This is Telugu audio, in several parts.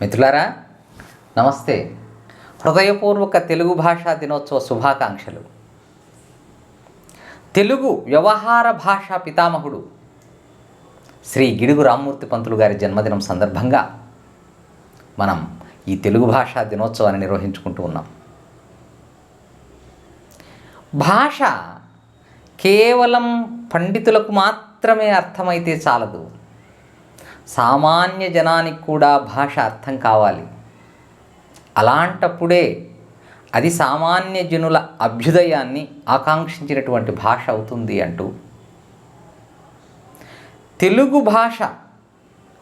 మిత్రులారా నమస్తే. హృదయపూర్వక తెలుగు భాషా దినోత్సవ శుభాకాంక్షలు. తెలుగు వ్యవహార భాషా పితామహుడు శ్రీ గిడుగు రామ్మూర్తి పంతులు గారి జన్మదినం సందర్భంగా మనం ఈ తెలుగు భాషా దినోత్సవాన్ని నిర్వహించుకుంటూ ఉన్నాం. భాష కేవలం పండితులకు మాత్రమే అర్థమైతే చాలదు. సామాన్య జనానికి కూడా భాష అర్థం కావాలి. అలాంటప్పుడే అది సామాన్య జనుల అభ్యుదయాన్ని ఆకాంక్షించినటువంటి భాష అవుతుంది అంటూ తెలుగు భాష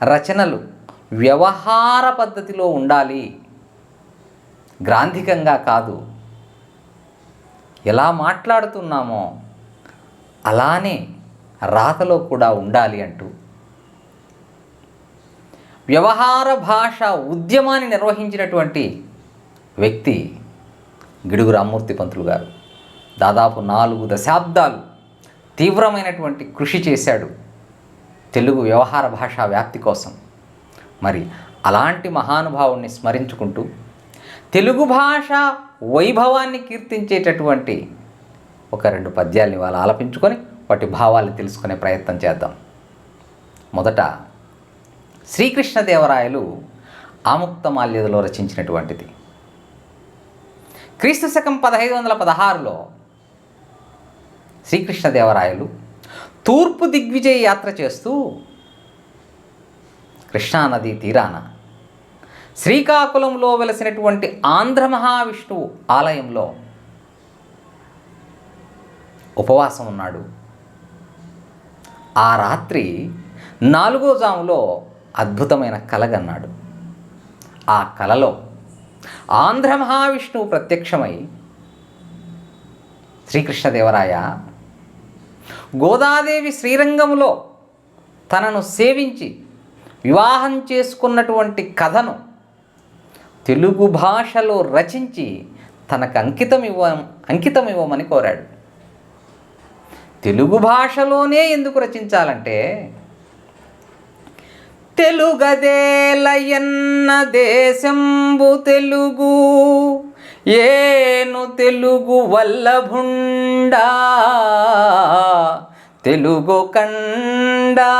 రచనలు వ్యవహార పద్ధతిలో ఉండాలి. గ్రాంధికంగా కాదు. ఎలా మాట్లాడుతున్నామో అలానే రాతలో కూడా ఉండాలి అంటూ వ్యవహార భాష ఉద్యమాన్ని నిర్వహించినటువంటి వ్యక్తి గిడుగు రామ్మూర్తి పంతులు గారు. దాదాపు నాలుగు దశాబ్దాలు తీవ్రమైనటువంటి కృషి చేశాడు తెలుగు వ్యవహార భాషా వ్యాప్తి కోసం. మరి అలాంటి మహానుభావుణ్ణి స్మరించుకుంటూ తెలుగు భాష వైభవాన్ని కీర్తించేటటువంటి ఒక రెండు పద్యాల్ని వాళ్ళు ఆలపించుకొని వాటి భావాల్ని తెలుసుకునే ప్రయత్నం చేద్దాం. మొదట శ్రీకృష్ణదేవరాయలు ఆముక్తమాల్యదలో రచించినటువంటిది. క్రీస్తు శకం పదహైదు వందల పదహారులో శ్రీకృష్ణదేవరాయలు తూర్పు దిగ్విజయ యాత్ర చేస్తూ కృష్ణానది తీరాన శ్రీకాకుళంలో వెలసినటువంటి ఆంధ్ర మహావిష్ణువు ఆలయంలో ఉపవాసం ఉన్నాడు. ఆ రాత్రి నాలుగో జాములో అద్భుతమైన కలగన్నాడు. ఆ కలలో ఆంధ్ర మహావిష్ణువు ప్రత్యక్షమై శ్రీకృష్ణదేవరాయ గోదాదేవి శ్రీరంగంలో తనను సేవించి వివాహం చేసుకున్నటువంటి కథను తెలుగు భాషలో రచించి తనకు అంకితం ఇవ్వ అంకితం ఇవ్వమని కోరాడు. తెలుగు భాషలోనే ఎందుకు రచించాలంటే తెలుగదేలయన్న దేశంబు తెలుగు ఏను తెలుగు వల్లభుండా తెలుగు కండా.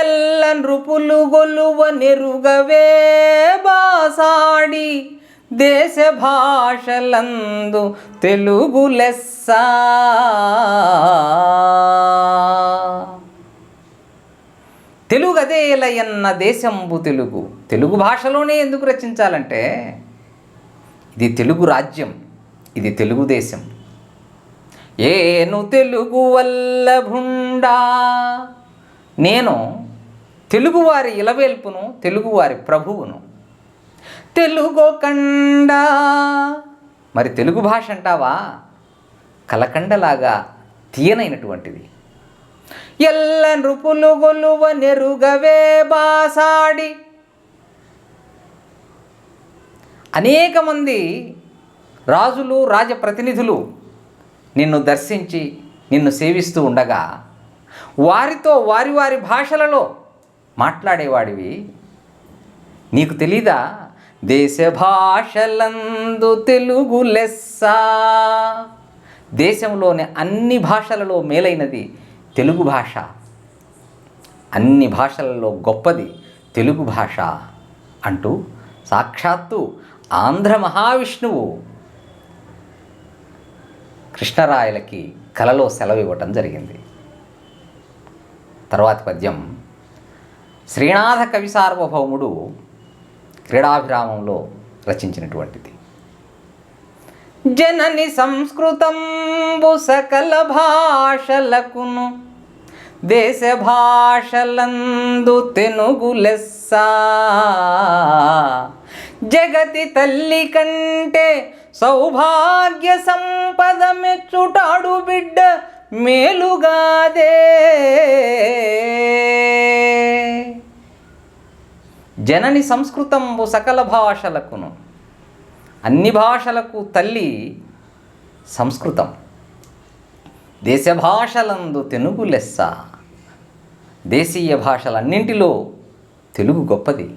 ఎల్ల నృపులు గొలువ నెరుగవే బాసాడి దేశ భాషలందు తెలుగు లెస్స. తెలుగు దేశంబు తెలుగు. తెలుగు భాషలోనే ఎందుకు రచించాలంటే ఇది తెలుగు రాజ్యం ఇది తెలుగుదేశం ఏను తెలుగు వల్లభుండా నేను తెలుగువారి ఇలవేల్పును తెలుగువారి ప్రభువును. తెలుగు కండ మరి తెలుగు భాష అంటావా? కలకండలాగా తీయనైనటువంటిది. ఎల్ల నృపులు గొలువ నెరుగవే బాసాడి. అనేక మంది రాజులు రాజప్రతినిధులు నిన్ను దర్శించి నిన్ను సేవిస్తూ ఉండగా వారితో వారి వారి భాషలలో మాట్లాడేవాడివి. నీకు తెలీదా? దేశ భాషలందు తెలుగు లెస్స. దేశంలోని అన్ని భాషలలో మేలైనది తెలుగు భాష. అన్ని భాషలలో గొప్పది తెలుగు భాష అంటూ సాక్షాత్తు ఆంధ్ర మహావిష్ణువు కృష్ణరాయలకి కలలో సెలవు ఇవ్వటం జరిగింది. తర్వాతి పద్యం శ్రీనాథ కవి సార్వభౌముడు క్రీడాభిరామంలో రచించినటువంటిది. జనని సంస్కృతంబు సకల భాషలకును దేశ భాషలందు తెనుగు లెస్స. జగతి తల్లి కంటే సౌభాగ్య సంపద మెచ్చుటాడు బిడ్డ మేలుగాదే. జనని సంస్కృతంబు సకల భాషలకును అన్ని భాషలకు తల్లి సంస్కృతం. దేశ భాషలందు తెలుగు లెస్స. దేశీయ భాషలన్నింటిలో తెలుగు గొప్పది.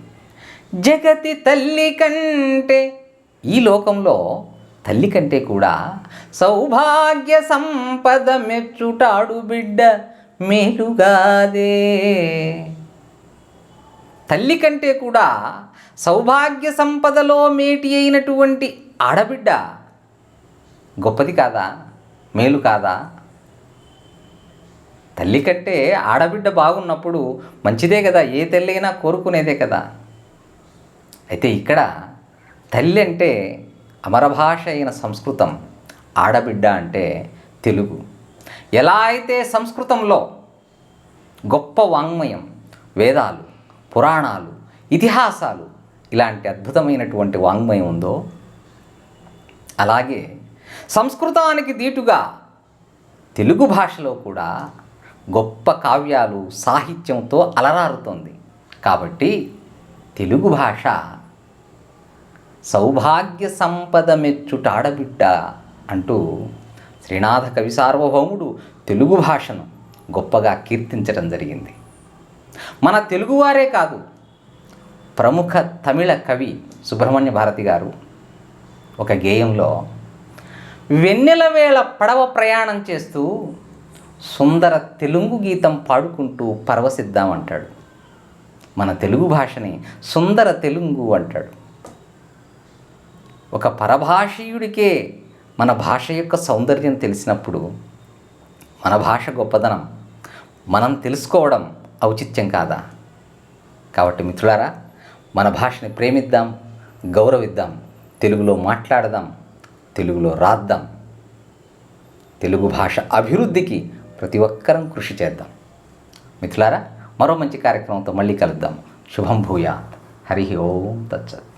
జగతి తల్లి కంటే ఈ లోకంలో తల్లి కంటే కూడా సౌభాగ్య సంపద మెచ్చుటాడు బిడ్డ మేలుగాదే. తల్లి కంటే కూడా సౌభాగ్య సంపదలో మేటి అయినటువంటి ఆడబిడ్డ గొప్పది కాదా? మేలు కాదా? తల్లి కంటే ఆడబిడ్డ బాగున్నప్పుడు మంచిదే కదా ఏ తల్లి అయినా కోరుకునేదే కదా. అయితే ఇక్కడ తల్లి అంటే అమరభాష అయిన సంస్కృతం ఆడబిడ్డ అంటే తెలుగు. ఎలా అయితే సంస్కృతంలో గొప్ప వాంగ్మయం వేదాలు పురాణాలు ఇతిహాసాలు ఇలాంటి అద్భుతమైనటువంటి వాంగ్మయం ఉందో అలాగే సంస్కృతానికి దీటుగా తెలుగు భాషలో కూడా గొప్ప కావ్యాలు సాహిత్యంతో అలరారుతోంది. కాబట్టి తెలుగు భాష సౌభాగ్య సంపద మెచ్చుటాడబిడ్డ అంటూ శ్రీనాథ కవి సార్వభౌముడు తెలుగు భాషను గొప్పగా కీర్తించడం జరిగింది. మన తెలుగువారే కాదు ప్రముఖ తమిళ కవి సుబ్రహ్మణ్య భారతి గారు ఒక గేయంలో వెన్నెల వేళ పడవ ప్రయాణం చేస్తూ సుందర తెలుగు గీతం పాడుకుంటూ పరవశిద్దామంటాడు. మన తెలుగు భాషని సుందర తెలుగు అంటాడు. ఒక పరభాషీయుడికే మన భాష యొక్క సౌందర్యం తెలిసినప్పుడు మన భాష గొప్పదనం మనం తెలుసుకోవడం ఔచిత్యం కాదా? కాబట్టి మిత్రులారా మన భాషని ప్రేమిద్దాం గౌరవిద్దాం తెలుగులో మాట్లాడదాం తెలుగులో రాద్దాం. తెలుగు భాష అభివృద్ధికి ప్రతి ఒక్కరం కృషి చేద్దాం. మిత్రులారా మరో మంచి కార్యక్రమంతో మళ్ళీ కలుద్దాం. శుభం భూయాత్. హరి ఓం తచ్చత్